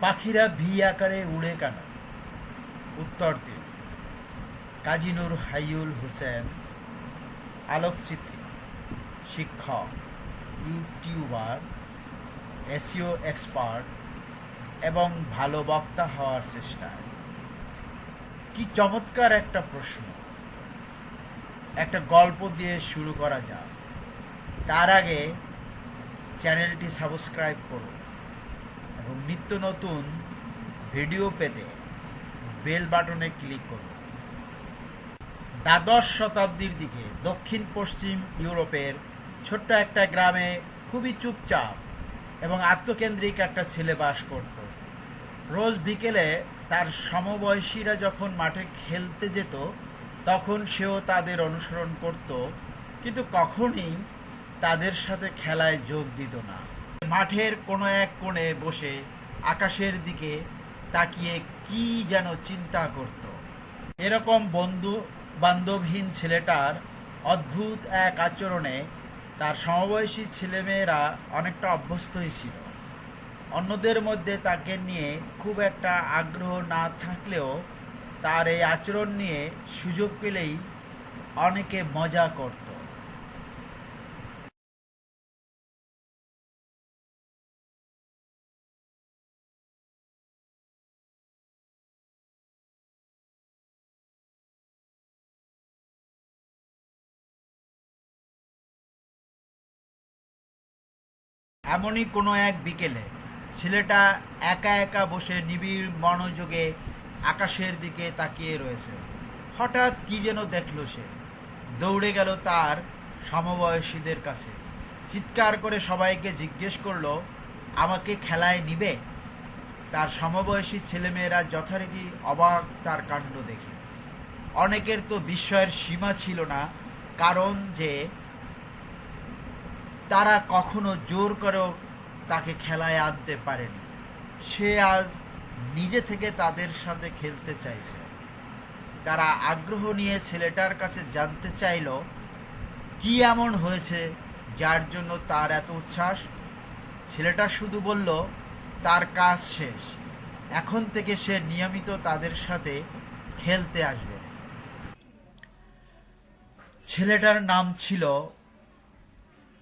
পাখিরা ভি আকারে উড়ে কেন? উত্তর দিন। কাজী নূর হাইউল হোসেন, আলোকচিত্রী, শিক্ষক, ইউটিউবার এসিও এক্সপার্ট এবং ভালো বক্তা হওয়ার চেষ্টায়। কি চমৎকার একটা প্রশ্ন। একটা গল্প দিয়ে শুরু করা যাক। তার আগে চ্যানেলটি সাবস্ক্রাইব করুন। নিত্য নতুন ভিডিও পেতে বেল বাটনে ক্লিক করুন। দ্বাদশ শতাব্দীর দিকে দক্ষিণ পশ্চিম ইউরোপের ছোট্ট একটা গ্রামে খুবই চুপচাপ এবং আত্মকেন্দ্রিক একটা ছেলে বাস করত। রোজ বিকেলে তার সমবয়সীরা যখন মাঠে খেলতে যেত, তখন সেও তাদের অনুসরণ করত, কিন্তু কখনই তাদের সাথে খেলায় যোগ দিত না। মাঠের কোনো এক কোণে বসে আকাশের দিকে তাকিয়ে কি যেন চিন্তা করত। এরকম বন্ধু, বান্ধবহীন ছেলেটার অদ্ভুত এক আচরণে তার সমবয়সী ছেলেমেয়েরা অনেকটা অভ্যস্তই ছিল। অন্যদের মধ্যে তাকে নিয়ে খুব একটা আগ্রহ না থাকলেও তার এই আচরণ নিয়ে সুযোগ পেলেই অনেকে মজা করত। এমনই কোনো এক বিকেলে ছেলেটা একা একা বসে নিবিড় মনোযোগে আকাশের দিকে তাকিয়ে রয়েছে। হঠাৎ কি যেন দেখল সে। দৌড়ে গেল তার সমবয়সীদের কাছে। চিৎকার করে সবাইকে জিজ্ঞেস করল, আমাকে খেলায় নিবে? তার সমবয়সী ছেলেমেয়েরা যথারীতি অবাক তার কাণ্ড দেখে। অনেকের তো বিস্ময়ের সীমা ছিল না, কারণ যে তারা কখনো জোর করেও তাকে খেলায় আনতে পারেনি। সে আজ নিজে থেকে তাদের সাথে খেলতে চাইছে। তারা আগ্রহ নিয়ে ছেলেটার কাছে জানতে চাইল, কি এমন হয়েছে যার জন্য তার এত উচ্ছ্বাস? ছেলেটা শুধু বলল, তার কাজ শেষ। এখন থেকে সে নিয়মিত তাদের সাথে খেলতে আসবে। ছেলেটার নাম ছিল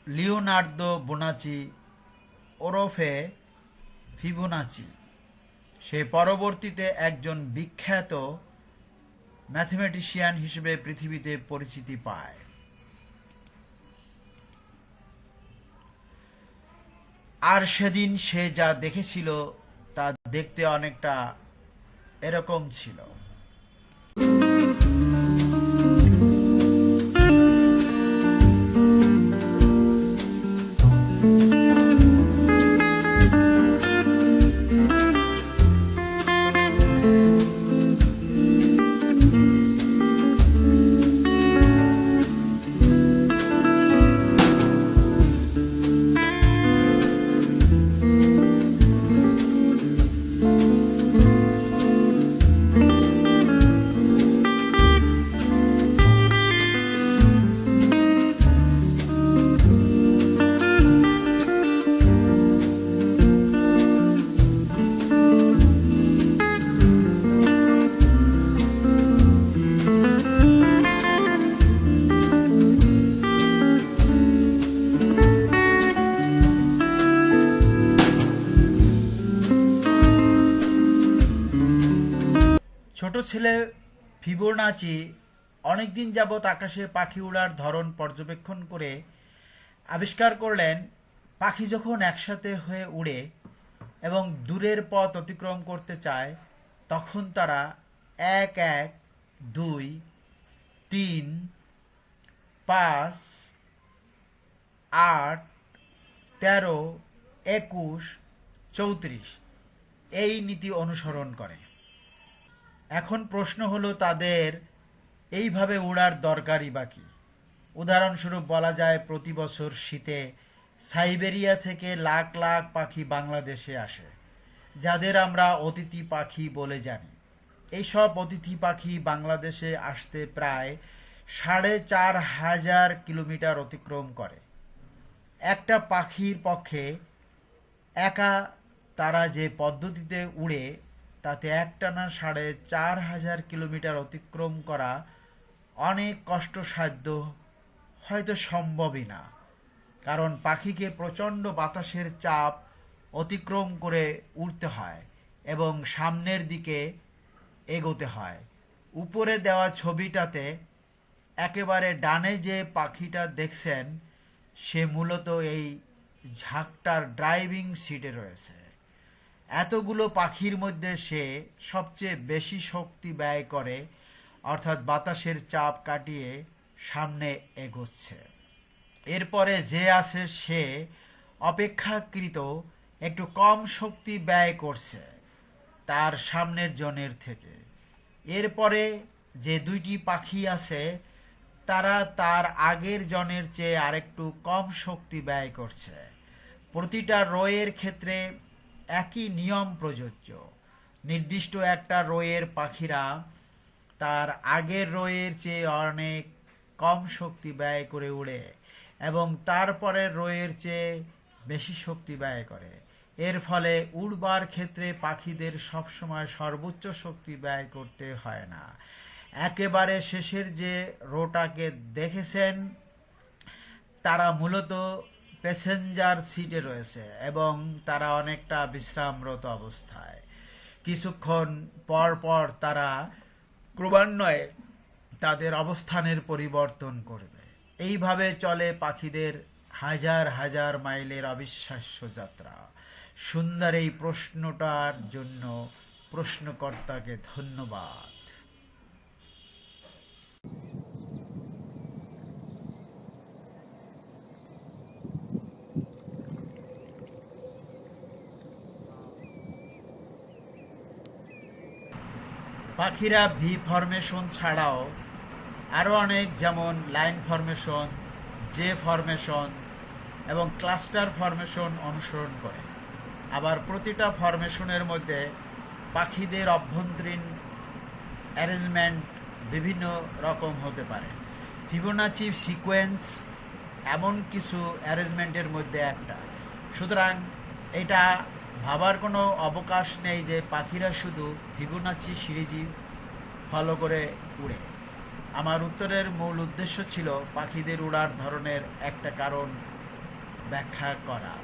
লিওনার্দো বোনাচি, ওরফে ফিবোনাচি। সে পরবর্তীতে একজন বিখ্যাত ম্যাথমেটিশিয়ান হিসেবে পৃথিবীতে পরিচিতি পায়। আর সেদিন সে যা দেখেছিল, তা দেখতে অনেকটা এরকম ছিল। ছেলে ফিবোনাচি অনেকদিন যাবৎ আকাশে পাখি উড়ার ধরন পর্যবেক্ষণ করে আবিষ্কার করলেন, পাখি যখন একসাথে হয়ে উড়ে এবং দূরের পথ অতিক্রম করতে চায়, তখন তারা এক এক, দুই, তিন, পাঁচ, আট, তেরো, একুশ, চৌত্রিশ এই নীতি অনুসরণ করে। এখন প্রশ্ন হলো তাদের এইভাবে উড়ার দরকারই বাকি উদাহরণস্বরূপ বলা যায়, প্রতি বছর শীতে সাইবেরিয়া থেকে লাখ লাখ পাখি বাংলাদেশে আসে, যাদের আমরা অতিথি পাখি বলে জানি। এইসব অতিথি পাখি বাংলাদেশে আসতে প্রায় সাড়ে চার হাজার কিলোমিটার অতিক্রম করে। একটা পাখির পক্ষে একা তারা যে পদ্ধতিতে উড়ে তাতে একটানা সাড়ে চার হাজার কিলোমিটার অতিক্রম করা অনেক কষ্টসাধ্য হয়তো সম্ভবই না। কারণ পাখিকে প্রচণ্ড বাতাসের চাপ অতিক্রম করে উঠতে হয় এবং সামনের দিকে এগোতে হয়। উপরে দেওয়া ছবিটাতে একেবারে ডানে যে পাখিটা দেখছেন, সে মূলত এই ঝাঁকটার ড্রাইভিং সিটে রয়েছে। এতগুলো পাখির মধ্যে সে সবচেয়ে বেশি শক্তি ব্যয় করে, অর্থাৎ বাতাসের চাপ কাটিয়ে সামনে এগোচ্ছে। এরপরে যে আছে সে অপেক্ষাকৃত একটু কম শক্তি ব্যয় করছে তার সামনের জনের থেকে। এরপরে যে দুইটি পাখি আছে, তারা তার আগের জনের চেয়ে আরেকটু কম শক্তি ব্যয় করছে। প্রতিটা রোয়ের ক্ষেত্রে একই নিয়ম প্রযোজ্য। নির্দিষ্ট একটা রোয়ের পাখিরা তার আগের রোয়ের চেয়ে অনেক কম শক্তি ব্যয় করে উড়ে এবং তারপরের রোয়ের চেয়ে বেশি শক্তি ব্যয় করে। এর ফলে উড়বার ক্ষেত্রে পাখিদের সবসময় সর্বোচ্চ শক্তি ব্যয় করতে হয় না। একেবারে শেষের যে রোটাকে দেখেছেন, তারা মূলত প্যাসেঞ্জার সিটে রয়েছে এবং তারা অনেকটা বিশ্রামরত অবস্থায়। কিছুক্ষণ পর পর তারা ক্রমান্বয়ে তাদের অবস্থানের পরিবর্তন করবে। এইভাবে চলে পাখিদের হাজার হাজার মাইলের অবিশ্বাস্য যাত্রা। সুন্দর এই প্রশ্নটার জন্য প্রশ্নকর্তাকে ধন্যবাদ। পাখিরা ভি ফরমেশন ছাড়াও আরও অনেক, যেমন লাইন ফরমেশন জে ফরমেশন এবং ক্লাস্টার ফরমেশন অনুসরণ করে। আবার প্রতিটা ফরমেশনের মধ্যে পাখিদের অভ্যন্তরীণ অ্যারেঞ্জমেন্ট বিভিন্ন রকম হতে পারে। ফিবোনাচি সিকোয়েন্স এমন কিছু অ্যারেঞ্জমেন্টের মধ্যে একটা। সুতরাং এটা ভাবার কোনো অবকাশ নেই যে পাখিরা শুধু ফিবোনাচি সিরিজি ফলো করে উড়ে। আমার উত্তরের মূল উদ্দেশ্য ছিল পাখিদের উড়ার ধরনের একটা কারণ ব্যাখ্যা করা।